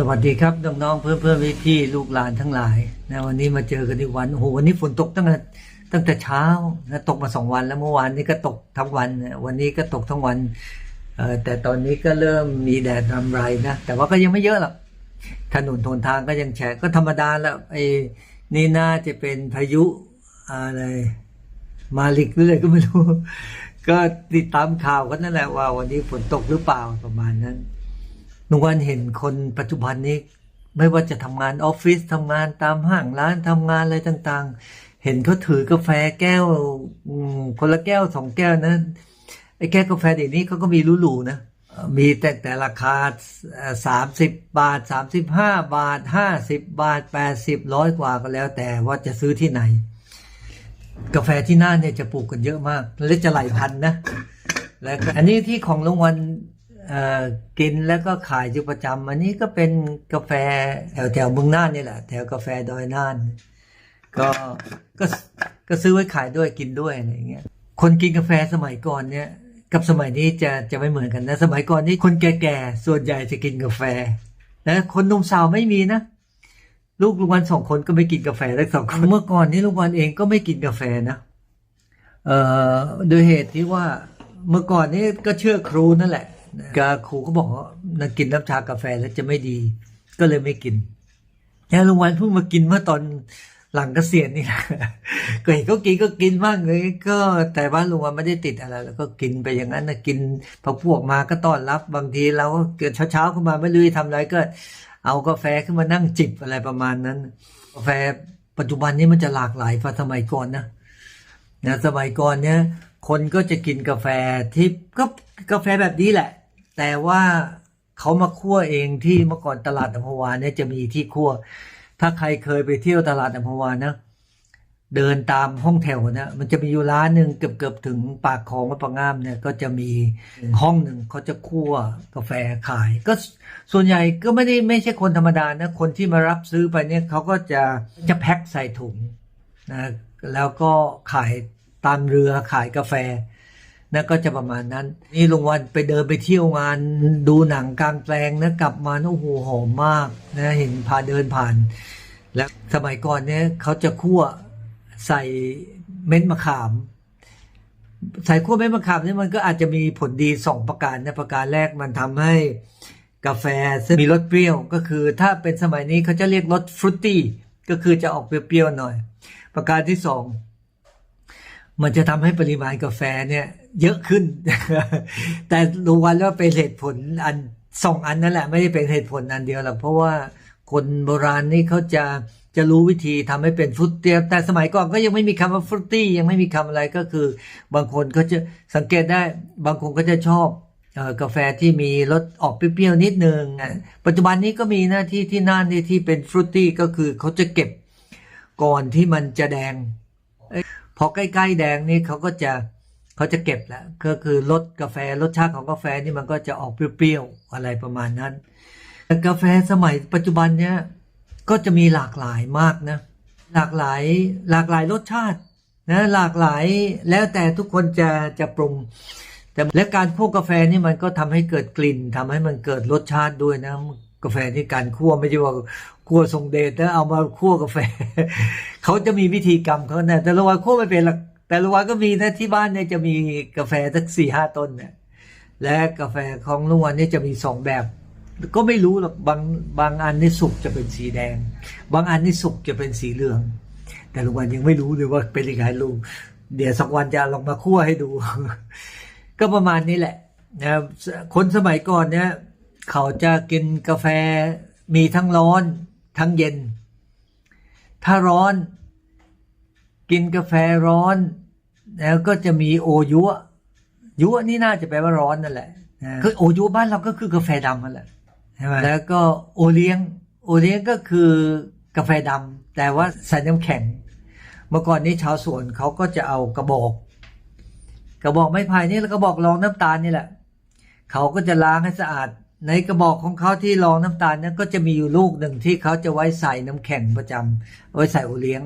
สวัสดีครับน้องๆเพื่อนเพื่อนๆพี่ๆลูกหลานทั้งหลายนะวันนี้มาเจอกันอีกวันโอ้โหวันนี้ฝนตกตั้งแต่ตั้งแต่เช้านะตกมาสองวันแล้วเมื่อวานนี้ก็ตกทั้งวัน วันนี้ก็ตกทั้งวันแต่ตอนนี้ก็เริ่มมีแดดรำไรนะแต่ว่าก็ยังไม่เยอะหรอกถนนทนทางก็ยังแฉะก็ธรรมดาแล้วไอ้นี่น่าจะเป็นพายุอะไรมาลิกหรืออะไรก็ไม่รู้ ก็ติดตามข่าวกันนั่นแหละว่า วันนี้ฝนตกหรือเปล่าประมาณนั้น นุวันเห็นคนปัจจุบันนี้ ไม่ว่าจะทำงานออฟฟิศทำงานตามห้างร้านทำงานอะไรต่างๆ เห็นเขาถือกาแฟแก้วคนละแก้วสองแก้วนะไอ้แก้วกาแฟเดี๋ยวนี้เขาก็มีหรูๆนะมีแต่แต่ราคาสามสิบบาทสามสิบห้าบาทห้าสิบบาทแปดสิบร้อยกว่าก็แล้ว แต่ว่าจะซื้อที่ไหน กาแฟที่น่านเนี่ยจะปลูกกันเยอะมาก และจะหลายพันนะ แล้วอันนี้ที่ของลุงวัน กินแล้วก็ขายอยู่ประจำอันนี้ก็เป็นกาแฟแถวแถวเมืองน่านนี่แหละ แถวกาแฟดอยน่าน ก็ก็ก็ซื้อไว้ขายด้วยกินด้วยอะไรเงี้ยคนกินกาแฟสมัยก่อนเนี่ย กับสมัยนี้จะจะไม่เหมือนกันนะ สมัยก่อนนี่คนแก่ๆส่วนใหญ่จะกินกาแฟนะคนหนุ่มสาวไม่มีนะลูกลุงวันสองคนก็ไม่กินกาแฟทั้งสองคนเมื่อก่อนนี่ลุงวันเองก็ไม่กินกาแฟนะเอ่อโดยเหตุที่ว่าเมื่อก่อนนี้ก็เชื่อครูนั่นแหละ กาครูก็บอกว่านะกินน้ำชากาแฟแล้วจะไม่ดี ก็เลยไม่กินแล้วลุงวันเพิ่งมากินเมื่อตอนหลังเกษียณนี่แหละก็เห็นเขากินก็กินบ้างเลยก็แต่ว่าลุงวันไม่ได้ติดอะไร แล้วก็กินไปอย่างนั้นนะกินพอพวกมาก็ต้อนรับบางทีเราก็เกิดเช้าๆขึ้นมาไม่รู้จะทำอะไรก็ เอากาแฟขึ้นมานั่งจิบอะไรประมาณนั้น กาแฟปัจจุบันนี้มันจะหลากหลายกว่าสมัยก่อนนะนะสมัยก่อนเนี่ยคนก็จะกินกาแฟที่ก็กาแฟแบบนี้แหละ แต่ว่าเขามาคั่วเองที่เมื่อก่อนตลาดอัมพวาเนี่ยจะมีที่คั่ว ถ้าใครเคยไปเที่ยวตลาดอัมพวานะ เดินตามห้องแถวนะมันจะมีอยู่ร้านหนึ่งเกือบเกือบๆถึงปากคลองวัดประงามเนี่ยก็จะมีห้องหนึ่งเขาจะคั่วกาแฟขาย ก็ส่วนใหญ่ก็ไม่ได้ไม่ใช่คนธรรมดานะคนที่มารับซื้อไปเนี่ยเขาก็จะจะแพ็คใส่ถุงนะแล้วก็ขายตามเรือขายกาแฟ นะก็จะประมาณนั้น นี่ลุงวันไปเดินไปเที่ยวงานดูหนังกลางแปลงนะกลับมาโอ้โหหอมมากนะเห็นพาเดินผ่าน แล้วสมัยก่อนเนี่ยเขาจะคั่วใส่เม็ดมะขาม ใส่คั่วเม็ดมะขามนี่มันก็อาจจะมีผลดีสองประการนะประการแรกมันทำให้กาแฟซึ่งมีรสเปรี้ยวก็คือ ถ้าเป็นสมัยนี้เขาจะเรียกรสฟรุตตี้ก็คือจะออกเปรี้ยวๆหน่อย ประการที่สอง มันจะทำให้ปริมาณกาแฟเนี่ย เยอะขึ้น แต่รู้วันว่าเป็นเหตุผลอันสองอันนั่นแหละ ไม่ได้เป็นเหตุผลอันเดียวหรอกเพราะว่าคนโบราณนี่เขาจะจะรู้วิธีทำให้เป็นฟรุตตี้แต่สมัยก่อนก็ยังไม่มีคำว่าฟรุตตี้ยังไม่มีคำอะไรก็คือ บางคนก็จะสังเกตได้บางคนก็จะชอบกาแฟที่มีรสออกเปรี้ยวๆนิดนึงปัจจุบันนี้ก็มีหนะที่ที่น่านที่ที่เป็นฟรุตตี้ก็คือเขาจะเก็บก่อนที่มันจะแดง พอใกล้ๆแดงนี่เขาก็จะเขาจะเก็บแล้วก็คือรสกาแฟรสชาติของกาแฟนี่มันก็จะออกเปรี้ยวๆอะไรประมาณนั้นแต่กาแฟสมัยปัจจุบันเนี่ยก็จะมีหลากหลายมากนะหลากหลายหลากหลายรสชาตินะหลากหลายแล้วแต่ทุกคนจะจะปรุงแต่และการคั่วกาแฟนี่มันก็ทำให้เกิดกลิ่นทำให้มันเกิดรสชาติด้วยนะกาแฟที่การคั่วไม่ใช่ว่า คั่วทรงเดชแล้วเอามาคั่วกาแฟ เขาจะมีวิธีกรรมเขาเนะแต่ละวันคั่วไม่เป็นหรอกแต่ละวันก็มีนะที่บ้านเนี่ยจะมีกาแฟสักสี่ห้าต้นเนี่ยและกาแฟของลุงวันเนี่ยจะมีสองแบบ ก็ไม่รู้หรอกบางบางอันนี่สุกจะเป็นสีแดง บางอันนี่สุกจะเป็นสีเหลือง แต่ลุงวันยังไม่รู้เลยว่าเป็นยังไงลุงเดี๋ยวสักวันจะลองมาคั่วให้ดู ก็ประมาณนี้แหละนะคนสมัยก่อนเนี่ยเขาจะกินกาแฟมีทั้งร้อน ทั้งเย็น ถ้าร้อน กินกาแฟร้อน แล้วก็จะมีโอยุวยุวนี่น่าจะแปลว่าร้อนนั่นแหละนะคือโอยุวบ้านเราก็คือกาแฟดำนั่นแหละใช่ไหมแล้วก็โอเลี้ยง โอเลี้ยงก็คือกาแฟดำแต่ว่าใส่น้ำแข็ง เมื่อก่อนนี้ชาวสวนเขาก็จะเอากระบอก กระบอกไม้ไผ่นี่แล้วกระบอกรองน้ำตาลนี่แหละเขาก็จะล้างให้สะอาด ในกระบอกของเขาที่รองน้ำตาลนั้นก็จะมีอยู่ลูกหนึ่งที่เขาจะไว้ใส่น้ำแข็งประจำเอาไว้ใส่โอเลี้ยง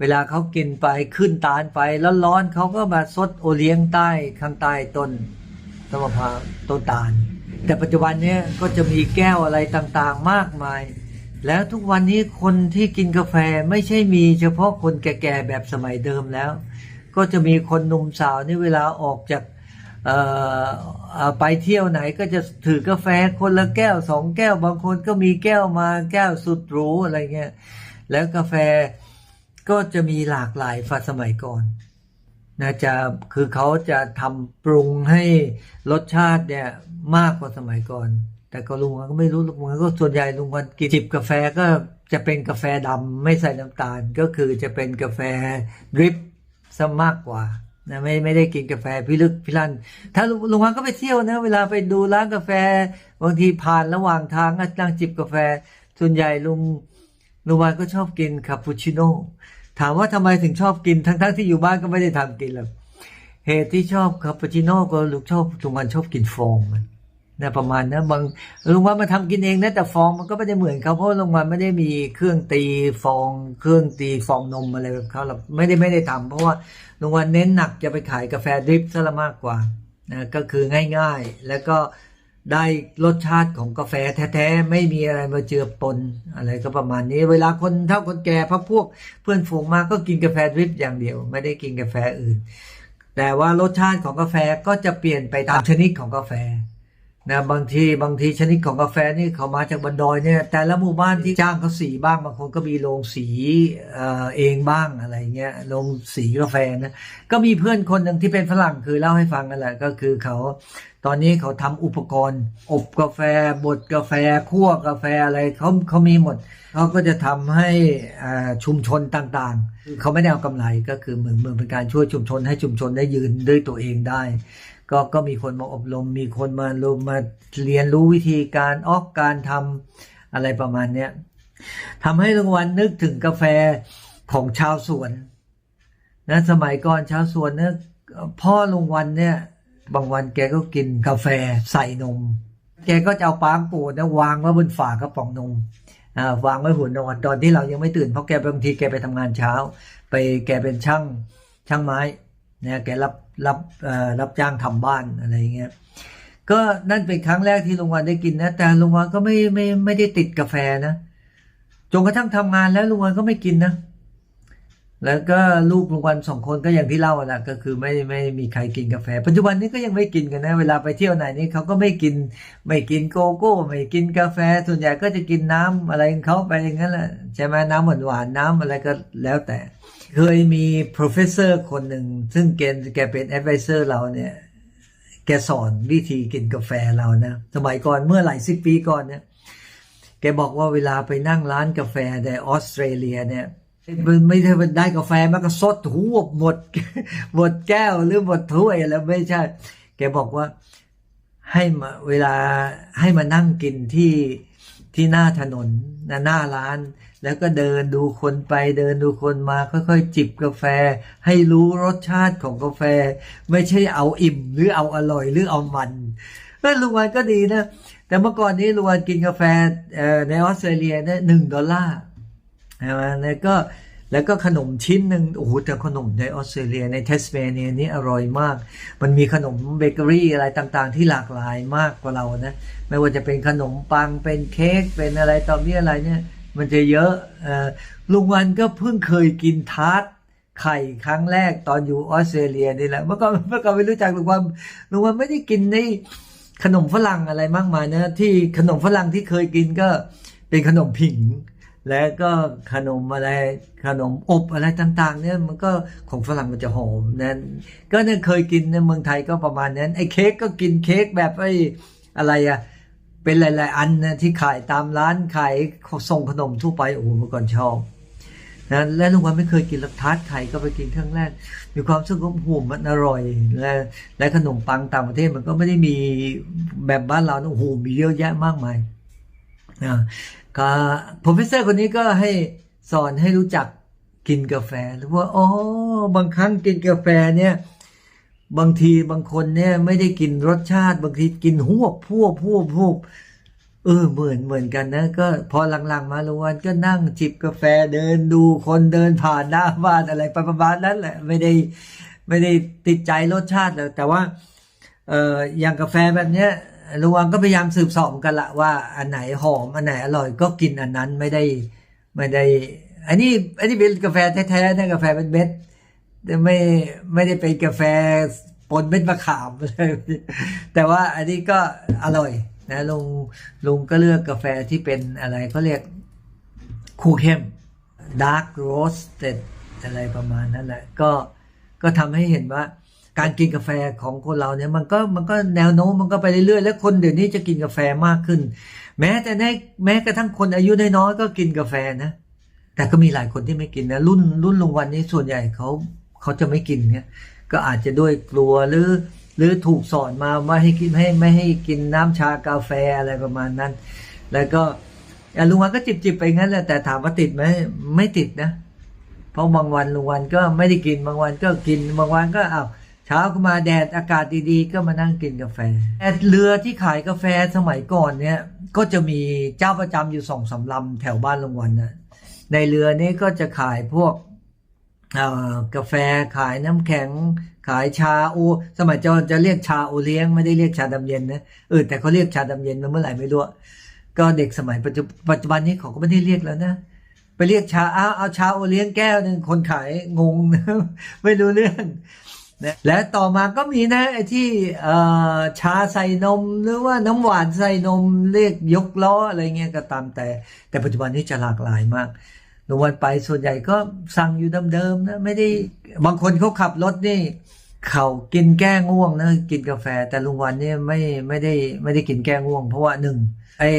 เวลาเขากินไปขึ้นตาลไปแล้วร้อนเขาก็มาซดโอเลี้ยงใต้ข้างใต้ต้นต้นมะพร้าวต้นตาล แต่ปัจจุบันนี้ก็จะมีแก้วอะไรต่างๆมากมาย แล้วทุกวันนี้คนที่กินกาแฟไม่ใช่มีเฉพาะคนแก่ๆแบบสมัยเดิมแล้ว ก็จะมีคนหนุ่มสาวนี่เวลาออกจาก ไปเที่ยวไหนก็จะถือกาแฟคนละแก้วสองแก้วบางคนก็มีแก้วมาแก้วสุดหรูอะไรเงี้ยแล้วกาแฟก็จะมีหลากหลายฝาสมัยก่อนนะจะคือเขาจะทำปรุงให้รสชาติเนี่ยมากกว่าสมัยก่อน แต่ก็ลุงก็ไม่รู้ลุงก็ส่วนใหญ่ลุงวันกินจิบกาแฟก็จะเป็นกาแฟดำไม่ใส่น้ำตาลก็คือจะเป็นกาแฟดริปซะมากกว่า นะไม่ไม่ได้กินกาแฟพิลึกพิลั่นถ้าลุงลุงวันก็ไปเที่ยวนะ เวลาไปดูร้านกาแฟ บางทีผ่านระหว่างทางก็นั่งจิบกาแฟ ส่วนใหญ่ลุงลุงวันก็ชอบกินคาปูชิโน่ถามว่าทำไมถึงชอบกินทั้งๆที่อยู่บ้านก็ไม่ได้ทำกินหรอกเหตุที่ชอบคาปูชิโน่ก็ลูกชอบลุงวันชอบกินฟองมัน นะประมาณนะบางลงวันมาทำกินเองนะแต่ฟองมันก็ไม่ได้เหมือนเขาเพราะลงวันไม่ได้มีเครื่องตีฟอง เครื่องตีฟองนมอะไรแบบเขาหรอกไม่ได้ไม่ได้ทำเพราะว่าลงวันเน้นหนักจะไปขายกาแฟดริปซะละมากกว่านะก็คือง่ายๆ แล้วก็ได้รสชาติของกาแฟแท้ๆ ไม่มีอะไรมาเจือปนอะไรก็ประมาณนี้ เวลาคนเฒ่าคนแก่พักพวกเพื่อนฝูงมาก็กินกาแฟดริปอย่างเดียว ไม่ได้กินกาแฟอื่น แต่ว่ารสชาติของกาแฟก็จะเปลี่ยนไปตามชนิดของกาแฟ นะบางทีบางทีชนิดของกาแฟนี่เขามาจากบนดอยเนี่ยแต่ละหมู่บ้านที่จ้างเขาสีบ้างบางคนก็มีโรงสีเออเองบ้างอะไรเงี้ยโรงสีกาแฟนะก็มีเพื่อนคนหนึ่งที่เป็นฝรั่งคือเล่าให้ฟังกันแหละก็คือเขา ตอนนี้เขาทำอุปกรณ์ อบกาแฟบดกาแฟคั่วกาแฟอะไรเขาเขามีหมดเขาก็จะทำให้ชุมชนต่างๆ เขาไม่ได้เอากำไรก็คือเหมือนเหมือนเป็นการช่วยชุมชนให้ชุมชนได้ยืนด้วยตัวเองได้ ก็ก็มีคนมาอบรม มีคนมาลงมาเรียนรู้วิธีการออกการทำอะไรประมาณเนี้ยทำให้รางวัลนึกถึงกาแฟของชาวสวนนะสมัยก่อนชาวสวนเนี่ยพ่อลุงวันเนี่ย บางวันแกก็กินกาแฟใส่นม แกก็จะเอาปางโปูนะวางไว้บนฝากระป๋องนมอ่าวางไว้หัวนอนตอนที่เรายังไม่ตื่นเพราะแกบางทีแกไปทำงานเช้า ไปแกเป็นช่างช่างไม้เนี่ยแกรับรับอ่อรับจ้างทำบ้านอะไรเงี้ยก็นั่นเป็นครั้งแรกที่ลุงวันได้กินนะ แต่ลุงวันก็ไม่ไม่ไม่ได้ติดกาแฟนะจนกระทั่งทำงานแล้วลุงวันก็ไม่กินนะ แล้วก็ลูกลุงวันสองคนก็อย่างที่เล่าอะนะก็คือไม่ไม่มีใครกินกาแฟ ปัจจุบันนี้ก็ยังไม่กินกันนะเวลาไปเที่ยวไหนนี่เขาก็ไม่กินไม่กินโกโก้ ไม่กินกาแฟ ส่วนใหญ่ก็จะกินน้ำอะไรของเขาไปอย่างนั้นแหละใช่ไหมน้ำหวานหวานน้ำอะไรก็แล้วแต่ เคยมี professor คนหนึ่ง ซึ่งแกแกเป็น advisor เราเนี่ย แกสอนวิธีกินกาแฟเรานะสมัยก่อนเมื่อหลายสิบปีก่อนเนี่ยแกบอกว่าเวลาไปนั่งร้านกาแฟในออสเตรเลียเนี่ย ไม่ใช่ว่าได้กาแฟมันก็ซดหัวหมด หมดแก้วหรือหมดถ้วยแล้วไม่ใช่ แกบอกว่าให้มาเวลาให้มานั่งกินที่ที่หน้าถนนนะหน้าร้าน แล้วก็เดินดูคนไปเดินดูคนมาค่อยๆ จิบกาแฟ ให้รู้รสชาติของกาแฟ ไม่ใช่เอาอิ่ม หรือเอาอร่อยหรือเอามันเออลุงวันก็ดีนะ แต่เมื่อก่อนนี้ลุงวันกินกาแฟในออสเตรเลียเนี่ยหนึ่งดอลลาร์ ใช่ไหมแล้วก็แล้วก็ขนมชิ้นหนึ่งโอ้โหแต่ขนมในออสเตรเลียในเทสเมเนียนี่อร่อยมาก มันมีขนมเบเกอรี่อะไรต่างๆ ที่หลากหลายมากกว่าเรานะ ไม่ว่าจะเป็นขนมปังเป็นเค้กเป็นอะไรต่อมีอะไรเนี่ย มันจะเยอะออลุงวันก็เพิ่งเคยกินทาร์ตไข่ครั้งแรกตอนอยู่ออสเตรเลียนี่แหละเมื่อก่อนเมื่อก่อนไม่รู้จักลุงวันลุงวันไม่ได้กินในขนมฝรั่งอะไรมากมายนะที่ขนมฝรั่งที่เคยกินก็เป็นขนมผิง แล้วก็ขนมอะไรขนมอบอะไรต่างๆเนี่ยมันก็ของฝรั่งมันจะหอมนั้นก็เนี่ยเคยกินในเมืองไทยก็ประมาณนั้นไอ้เค้กก็กินเค้กแบบไอ้อะไรอะเป็นหลาย ๆ อันนะที่ขายตามร้านขายส่งขนมทั่วไปโอ้โหเมื่อก่อนชอบนะและลุงวันไม่เคยกินลักทาร์ตไข่ก็ไปกินครั้งแรกมีความรู้สึกว่าโอ้โหมันอร่อยและและขนมปังต่างประเทศมันก็ไม่ได้มีแบบบ้านเราโอ้โหมีเยอะแยะมากมาย นะก็โปรเฟสเซอร์คนนี้ก็ให้สอนให้รู้จักกินกาแฟหรือว่าอ๋อบางครั้งกินกาแฟเนี่ยบางทีบางคนเนี่ยไม่ได้กินรสชาติ บางทีกินหวบพวบพวบพวบเออเหมือนเหมือนกันนะ ก็พอหลังๆมาลุงวันก็นั่งจิบกาแฟเดินดูคนเดินผ่านหน้าบ้านอะไรประมาณนั้นแหละ ไม่ได้ไม่ได้ติดใจรสชาติเลยแต่ว่าเอออย่างกาแฟแบบเนี้ย ลุงวันก็พยายามสืบสอบกันละว่าอันไหนหอมอันไหนอร่อยก็กินอันนั้นไม่ได้ไม่ได้ อันนี้อันนี้เป็นกาแฟแท้ๆนะกาแฟเป็นเม็ดไม่ไม่ได้เป็นกาแฟปนเม็ดมะขามแต่ว่าอันนี้ก็อร่อยนะลุงลุงก็เลือกกาแฟที่เป็นอะไรเขาเรียกคูเข้ม dark roasted อะไรประมาณนั้นแหละก็ก็ทำให้เห็นว่า การกินกาแฟของคนเราเนี่ยมันก็มันก็แนวโน้มมันก็ไปเรื่อยๆ แล้วคนเดี๋ยวนี้จะกินกาแฟมากขึ้น แม้แต่ในแม้กระทั่งคนอายุน้อยๆก็กินกาแฟนะ แต่ก็มีหลายคนที่ไม่กินนะรุ่นรุ่นลงวันนี้ส่วนใหญ่เขาเขาจะไม่กินเนี่ยก็อาจจะด้วยกลัวหรือหรือถูกสอนมาว่าให้กินให้ไม่ให้กินน้ำชากาแฟอะไรประมาณนั้น แล้วก็ลุงวันก็จิบๆไปงั้นแหละแต่ถามว่าติดไหมไม่ติดนะ เพราะบางวันลุงวันก็ไม่ได้กินบางวันก็กินบางวันก็อ้าว ช้าขึ้นมาแดดอากาศดีๆ ก็มานั่งกินกาแฟแต่เรือที่ขายกาแฟสมัยก่อนเนี่ย ก็จะมีเจ้าประจำอยู่สองสามลำแถวบ้านลุงวันนะในเรือนี้ก็จะขายพวกกาแฟขายน้ำแข็ง ขายชาโอ สมัยจอจะเรียกชาโอเลี้ยงไม่ได้เรียกชาดำเย็นนะเออแต่เขาเรียกชาดำเย็นมาเมื่อไหร่ไม่รู้ก็เด็กสมัยปัจจุปัจจุบันนี้เขาก็ไม่ได้เรียกแล้วนะไปเรียกชาเอาเอาชาโอเลี้ยงแก้วหนึ่งคนขายงง ไม่รู้เรื่อง นะและต่อมาก็มีนะไอ้ที่ชาใส่นมหรือว่าน้ำหวานใส่นมเรียกยกล้ออะไรเงี้ยก็ตามแต่ แต่ปัจจุบันนี้จะหลากหลายมากลุงวันไปส่วนใหญ่ก็สั่งอยู่เดิมๆนะไม่ได้บางคนเขาขับรถนี่เขากินแก้ง่วงนะกินกาแฟ แต่ลุงวันเนี่ยไม่ไม่ได้ไม่ได้กินแก้ง่วง เพราะว่าหนึ่งไอ้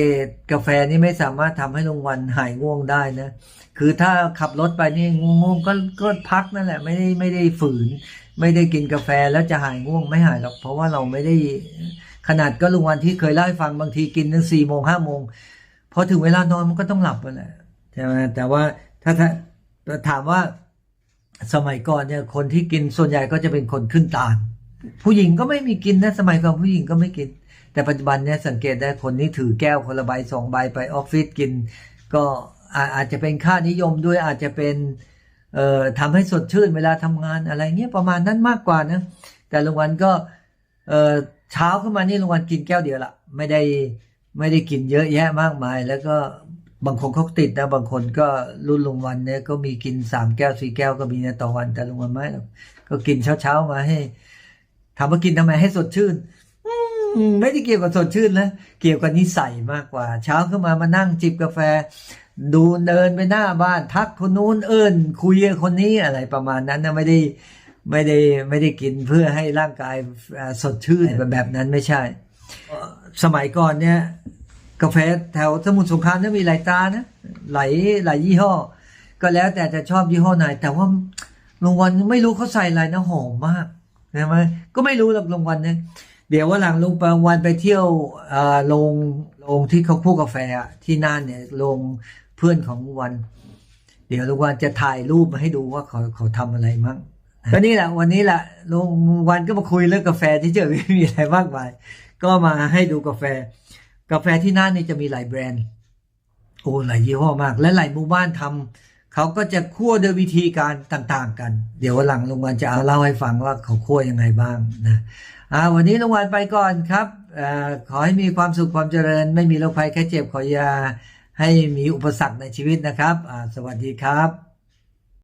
กาแฟนี่ไม่สามารถทำให้ลุงวันหายง่วงได้นะ คือถ้าขับรถไปนี่ง่วงๆก็ก็พักนั่นแหละไม่ได้ไม่ได้ฝืน ไม่ได้กินกาแฟแล้วจะหายง่วงไม่หายหรอก เพราะว่าเราไม่ได้ขนาดก็ลุงวันที่เคยเล่าให้ฟังบางทีกินถึงสี่โมงห้าโมงพอถึงเวลานอนมันก็ต้องหลับไปแหละใช่ไหมแต่ว่าถ้าถ้าถามว่าสมัยก่อนเนี่ยคนที่กินส่วนใหญ่ก็จะเป็นคนขึ้นตาลผู้หญิงก็ไม่มีกินนะสมัยก่อนผู้หญิงก็ไม่กิน แต่ปัจจุบันเนี่ยสังเกตได้คนที่ถือแก้วคนละใบสองใบไปออฟฟิศกิน ก็อาอาจจะเป็นค่านิยมด้วยอาจจะเป็น เอ่อทำให้สดชื่นเวลาทำงานอะไรเงี้ยประมาณนั้นมากกว่านะแต่ลุงวันก็เอ่อเช้าขึ้นมานี่ลุงวันกินแก้วเดียวละไม่ได้ไม่ได้กินเยอะแยะมากมาย แล้วก็บางคนเขาติดนะบางคนก็รุ่นลุงวันเนี่ยก็มีกินสามแก้วสี่แก้วก็มีนะต่อวันแต่ลุงวันไม่หรอกก็กินเช้าเช้าๆมาให้ถามว่ากินทำไมให้สดชื่นไม่ได้เกี่ยวกับสดชื่นนะเกี่ยวกับนิสัยมากกว่า เช้าขึ้นมามานั่งจิบกาแฟ ดูเดินไปหน้าบ้าน ทักคนนู้นเอิญคุยกับคนนี้อะไรประมาณนั้นนะไม่ได้ไม่ได้ไม่ได้กินเพื่อให้ร่างกายสดชื่นแบบนั้นไม่ใช่ สมัยก่อนเนี่ย กาแฟแถวสมุทรสงครามเนี่ยมีหลายตานะหลายหลายยี่ห้อ ก็แล้วแต่จะชอบยี่ห้อไหน แต่ว่าลงวันไม่รู้เขาใส่อะไรนะหอมมากใช่ไหมก็ไม่รู้หรอกลงวันเนี่ยเดี๋ยววันหลังลุงปวันไปเที่ยวเออโรงโรงที่เขาคั่วกาแฟที่น่านเนี่ยโรง พื่อนของวัน เดี๋ยวลุงวันจะถ่ายรูปมาให้ดูว่าเขาเขาทำอะไรมั่งก็นี่แหละวันนี้แหละลุงวันก็มาคุยเรื่องกาแฟที่เจอไม่มีอะไรมากมาย ก็มาให้ดูกาแฟ กาแฟที่น่านนี่จะมีหลายแบรนด์โอ้หลายยี่ห้อมาก และหลายหมู่บ้านทำเขาก็จะคั่วโดยวิธีการต่างๆ กัน เดี๋ยววันหลังลุงวันจะเอาเล่าให้ฟังว่าเขาคั่วยังไงบ้างนะอ่าวันนี้ลุงวันไปก่อนครับอขอให้มีความสุขความเจริญ ไม่มีโรคภัยแค่เจ็บขอยา ให้มีอุปสรรคในชีวิตนะครับ สวัสดีครับ